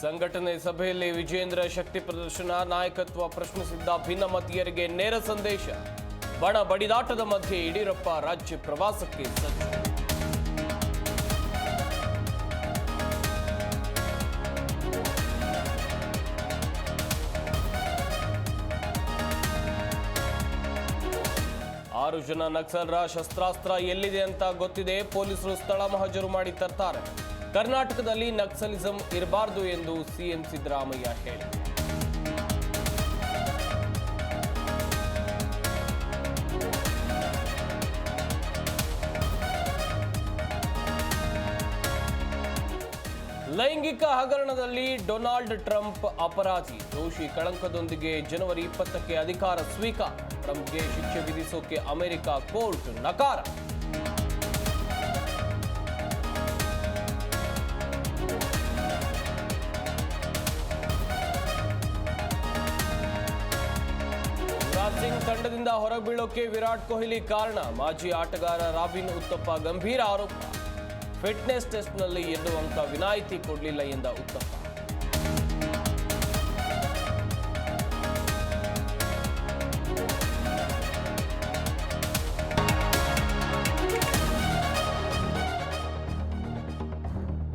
ಸಂಘಟನೆ ಸಭೆಯಲ್ಲಿ ವಿಜೇಂದ್ರ ಶಕ್ತಿ ಪ್ರದರ್ಶನ, ನಾಯಕತ್ವ ಪ್ರಶ್ನಿಸಿದ್ದ ಭಿನ್ನಮತೀಯರಿಗೆ ನೇರ ಸಂದೇಶ. ಬಣ ಬಡಿದಾಟದ ಮಧ್ಯೆ ಯಡಿಯೂರಪ್ಪ ರಾಜ್ಯ ಪ್ರವಾಸಕ್ಕೆ ಸಜ್ಜು. ಆರು ಜನ ನಕ್ಸಲರ ಶಸ್ತ್ರಾಸ್ತ್ರ ಎಲ್ಲಿದೆ ಅಂತ ಗೊತ್ತಿದೆ, ಪೊಲೀಸರು ಸ್ಥಳ ಮಹಜರು ಮಾಡಿ ತರ್ತಾರೆ. ಕರ್ನಾಟಕದಲ್ಲಿ ನಕ್ಸಲಿಸಂ ಇರಬಾರದು ಎಂದು ಸಿಎಂ ಸಿದ್ದರಾಮಯ್ಯ ಹೇಳಿದರು. ಲೈಂಗಿಕ ಹಗರಣದಲ್ಲಿ ಡೊನಾಲ್ಡ್ ಟ್ರಂಪ್ ಅಪರಾಧಿ. ದೋಷಿ ಕಳಂಕದೊಂದಿಗೆ ಜನವರಿ ಇಪ್ಪತ್ತಕ್ಕೆ ಅಧಿಕಾರ ಸ್ವೀಕಾರ. ಟ್ರಂಪ್ಗೆ ಶಿಕ್ಷೆ ವಿಧಿಸೋಕೆ ಅಮೆರಿಕ ಕೋರ್ಟ್ ನಕಾರ. ಸಿಂಗ್ ತಂಡದಿಂದ ಹೊರಬೀಳೋಕೆ ವಿರಾಟ್ ಕೊಹ್ಲಿ ಕಾರಣ. ಮಾಜಿ ಆಟಗಾರ ರಾಬಿನ್ ಉತ್ತಪ್ಪ ಗಂಭೀರ ಆರೋಪ. ಫಿಟ್ನೆಸ್ ಟೆಸ್ಟ್ನಲ್ಲಿ ಅಂಕ ವಿನಾಯಿತಿ ಕೊಡಲಿಲ್ಲ ಎಂದ ಉತ್ತಪ್ಪ.